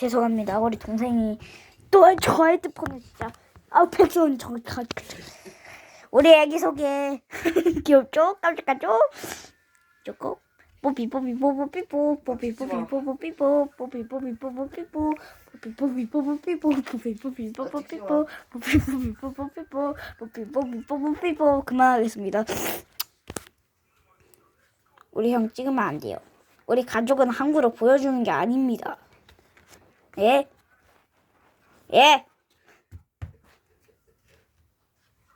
죄송합니다. 우리 동생이 또 저 핸드폰을 진짜 아 백선 저 가- 우리 애기 소개 귀엽죠? 깜짝깜짝 쪼꼬 뽀삐 뽀삐 뽀뽀 삐뽀 뽀삐 뽀삐 뽀뽀 삐뽀 뽀삐 뽀삐 뽀뽀 삐뽀 뽀삐 뽀삐 뽀뽀 삐뽀 뽀삐 뽀삐 뽀뽀 삐뽀 뽀삐 뽀삐 뽀뽀 삐뽀 뽀삐 뽀삐 뽀뽀 삐뽀 그만하겠습니다. 우리 형 찍으면 안 돼요. 우리 가족은 함부로 보여주는 게 아닙니다. 예? 예?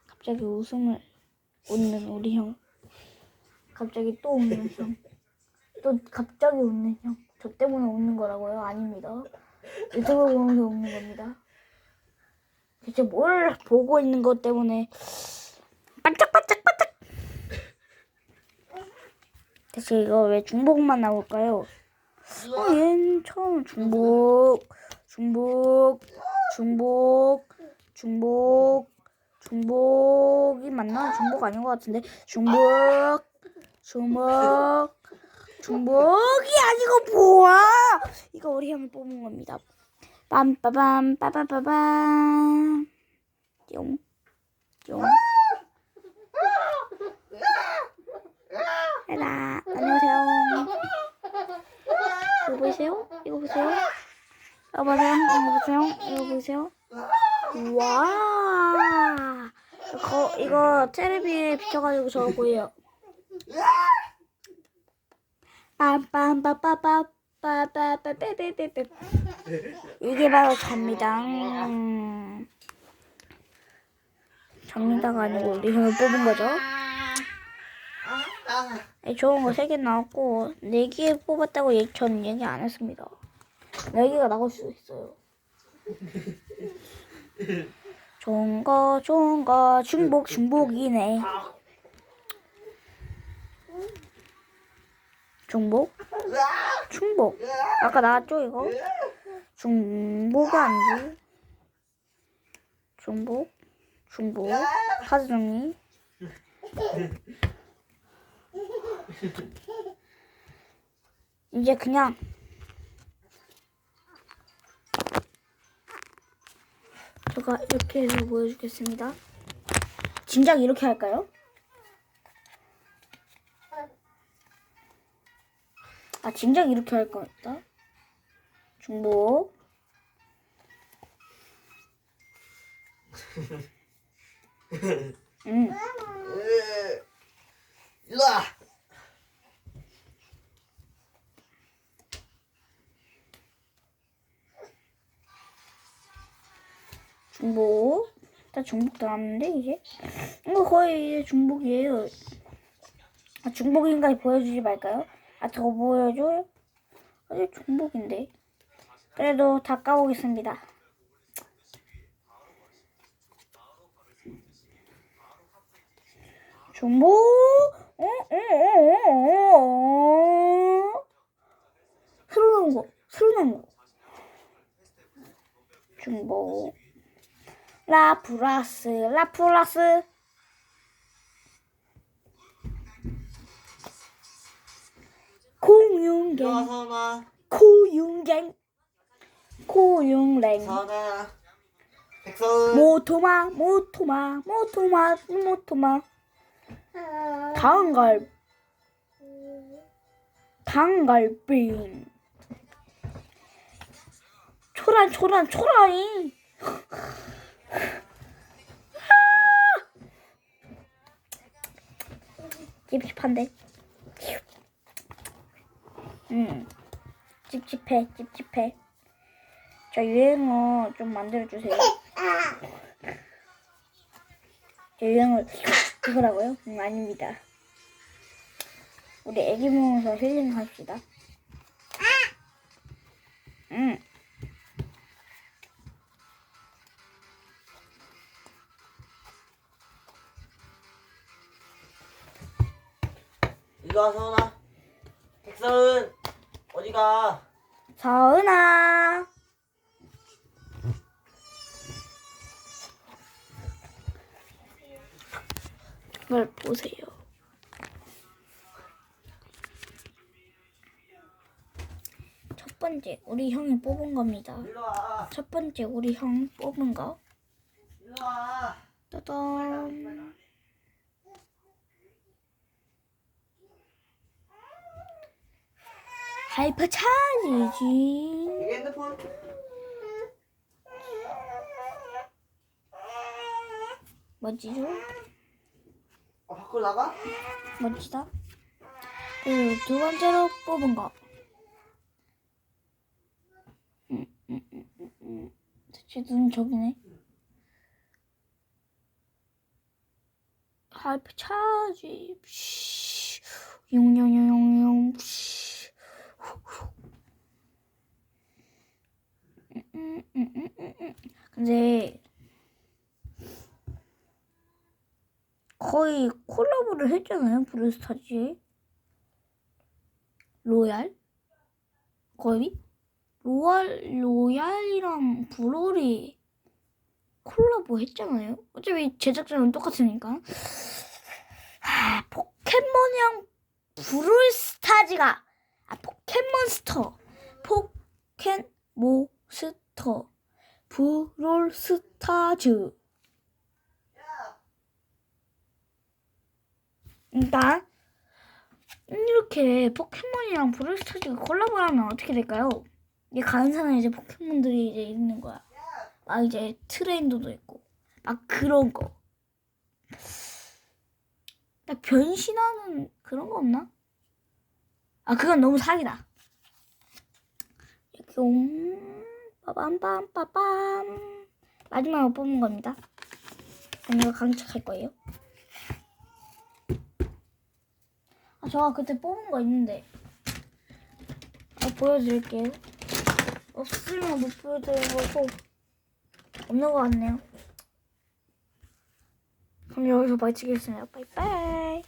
갑자기 웃음을 웃는 우리 형. 갑자기 또 웃는 형. 또 갑자기 웃는 형. 저 때문에 웃는 거라고요? 아닙니다. 유튜브 보면서 웃는 겁니다. 대체 뭘 보고 있는 것 때문에 반짝반짝반짝 대체 이거 왜 중복만 나올까요? 어, 얘는 처음 중복, 중복, 중복, 중복, 중복이 맞나? 중복 아닌 것 같은데 중복, 중복, 중복이 아니고 뭐야? 이거 우리 형이 뽑은 겁니다. 빰빠밤 빠바바밤 뿅, 뿅. 에라 안녕하세요. 이거 보이세요? 이거 보세요? 이거 보세요? 이거 보세요? 이거 보세요? 와, 거, 이거 테레비에 비춰가지고 저 보여요. 빰빰빠빠빠빠빠빠빠빠빠 이게 바로 접니다. 음. 접니다가 아니고 우리 형을 뽑은 거죠. 네, 좋은 거세개 나왔고 네개 뽑았다고 얘- 저는 얘기 안 했습니다. 네 개가 나올 수 있어요. 좋은 거 좋은 거 중복 중복이네. 중복? 중복. 아까 나왔죠 이거? 중복이 아니지. 중복. 중복. 카드 정리. 이제 그냥 제가 이렇게 해서 보여주겠습니다. 진작 이렇게 할까요? 아 진작 이렇게 할것 같다. 중복. 음. 일로 와. 중복. 다 중복 나왔는데 이제 이거 거의 이제 중복이에요. 아, 중복인가 보여주지 말까요? 아 더 보여줘요? 아직 중복인데. 그래도 다 까보겠습니다. 중복. 어, 어, 어, 어, 어. 새로 나온 거, 새로 나온 거. 중복. 라플라스 라플라스. 공룡갱. 선아. 백서은. 모토마 모토마 모토마 모토마. 당갈 당갈빙 초란 초란 초란이 찝찝한데. 음 찝찝해 찝찝해. 저 유행어 좀 만들어주세요. 저 유행어 이거라고요? 음, 아닙니다. 우리 애기 모여서 힐링 합시다 와 선아. 백서은. 어디가? 서은아 이걸 보세요 첫 번째 번째 우리 형이 뽑은 겁니다. 일로 와. 첫 번째 우리 형 뽑은 거. 일로 와. 따단. 하이퍼 차지지. 핸드폰. 멋지죠? 어, 밖으로 나가? 멋지다. 그리고 두 번째로 뽑은 거. 대체 눈 저기네. 하이퍼 차지. 용용용용 근데 거의 콜라보를 했잖아요 브루스타즈. 로얄? 거의? 로얄 로얄이랑 브롤이 콜라보 했잖아요. 어차피 제작자는 똑같으니까. 아 포켓몬이랑 브롤스타즈가 아 포켓몬스터. 포켓몬스터 브롤스타즈 일단 이렇게 포켓몬이랑 브롤스타즈가 콜라보하면 어떻게 될까요? 이 가은산에 이제 포켓몬들이 이제 있는 거야. 막 이제 트레인더도 있고 막 그런 거. 나 변신하는 그런 거 없나? 아 그건 너무 사기다. 이렇게 옴 빠밤빰 빠밤 마지막으로 뽑는 겁니다. 이거 강착할 거예요. 아, 저가 그때 뽑은 거 있는데. 아, 보여드릴게요. 없으면 못 보여드리는 거고. 없는 거 같네요. 그럼 여기서 마치겠습니다. 빠이빠이.